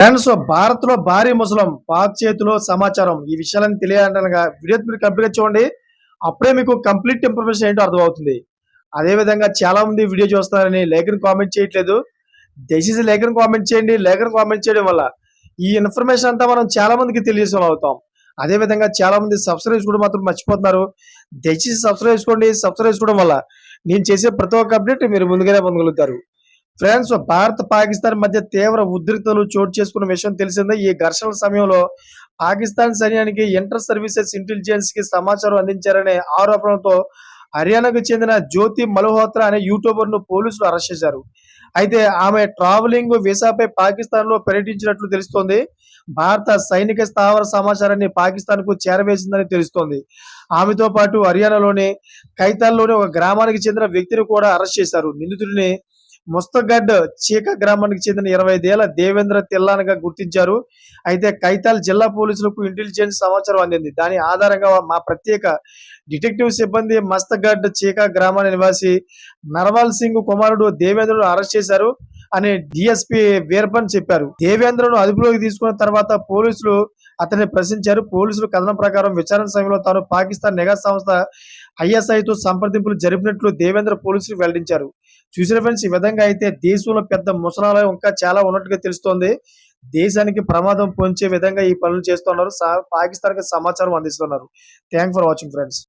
Friends భారత్లో భారీ ముసలం పాక్ చేతిలో సమాచారం. ఈ విషయాలను తెలియాలనగా వీడియో మీరు కంప్లీట్ చూడండి. అప్పుడే మీకు కంప్లీట్ ఇన్ఫర్మేషన్ ఏంటో అర్థమవుతుంది. అదే విధంగా చాలా మంది వీడియో చూస్తున్నారని లేఖను కామెంట్ చేయట్లేదు. దయచేసి లేఖను కామెంట్ చేయండి. లేఖను కామెంట్ చేయడం వల్ల ఈ ఇన్ఫర్మేషన్ అంతా మనం చాలా మందికి తెలియజేసిన అవుతాం అదే విధంగా చాలా మంది సబ్స్క్రైబ్ కూడా మాత్రం మర్చిపోతున్నారు. దయచేసి సబ్స్క్రైబ్ చేసుకోండి. సబ్స్క్రైబ్ చేసుకోవడం వల్ల నేను చేసే ప్రతి ఒక్క అప్డేట్ మీరు ముందుగానే పొందగలుగుతారు. ఫ్రాన్స్ భారత్ పాకిస్తాన్ మధ్య తీవ్ర ఉద్రిక్తలు చోటు చేసుకున్న విషయం తెలిసిందే. ఈ ఘర్షణల సమయంలో పాకిస్తాన్ సైన్యానికి ఇంటర్ సర్వీసెస్ ఇంటెలిజెన్స్కి సమాచారం అందించారనే ఆరోపణలతో హర్యానాకు చెందిన జ్యోతి మల్హోత్రా అనే యూట్యూబర్ను పోలీసులు అరెస్ట్ చేశారు. అయితే ఆమె ట్రావెలింగ్ వీసాపై పాకిస్తాన్లో పర్యటించినట్లు తెలుస్తోంది. భారత సైనిక స్థావర సమాచారాన్ని పాకిస్తాన్కు చేరవేసిందని తెలుస్తోంది. ఆమెతో పాటు హర్యానాలోని కైతాల్లోని ఒక గ్రామానికి చెందిన వ్యక్తిని కూడా అరెస్ట్ చేశారు. నిందితుడిని ముస్తగడ్ చీక గ్రామానికి చెందిన ఇరవై ఐదేళ్ళ దేవేంద్ర తెల్లానగా గుర్తించారు. అయితే కైతాల్ జిల్లా పోలీసులకు ఇంటెలిజెన్స్ సమాచారం అందింది. దాని ఆధారంగా మా ప్రత్యేక డిటెక్టివ్ సిబ్బంది మస్తగడ్ చీక గ్రామానికి నివాసి నర్వాల్ సింగ్ కుమారుడు దేవేంద్రను అరెస్ట్ చేశారు. అని డిఎస్పీ వీర్పన్ చెప్పారు. దేవేంద్రను అదుపులోకి తీసుకున్న తర్వాత పోలీసులు అతన్ని ప్రశ్నించారు. పోలీసులు కథనం ప్రకారం విచారణ సమయంలో తాను పాకిస్తాన్ నిఘా సంస్థ ఐఎస్ఐతో సంప్రదింపులు జరిపినట్లు దేవేంద్ర పోలీసులు వెల్లడించారు. చూసిన ఫ్రెండ్స్ ఈ విధంగా అయితే దేశంలో పెద్ద ముసలాలయం ఇంకా చాలా ఉన్నట్టుగా తెలుస్తోంది. దేశానికి ప్రమాదం పొంచే విధంగా ఈ పనులు చేస్తున్నారు. పాకిస్తాన్కి సమాచారం అందిస్తున్నారు. Thank for watching friends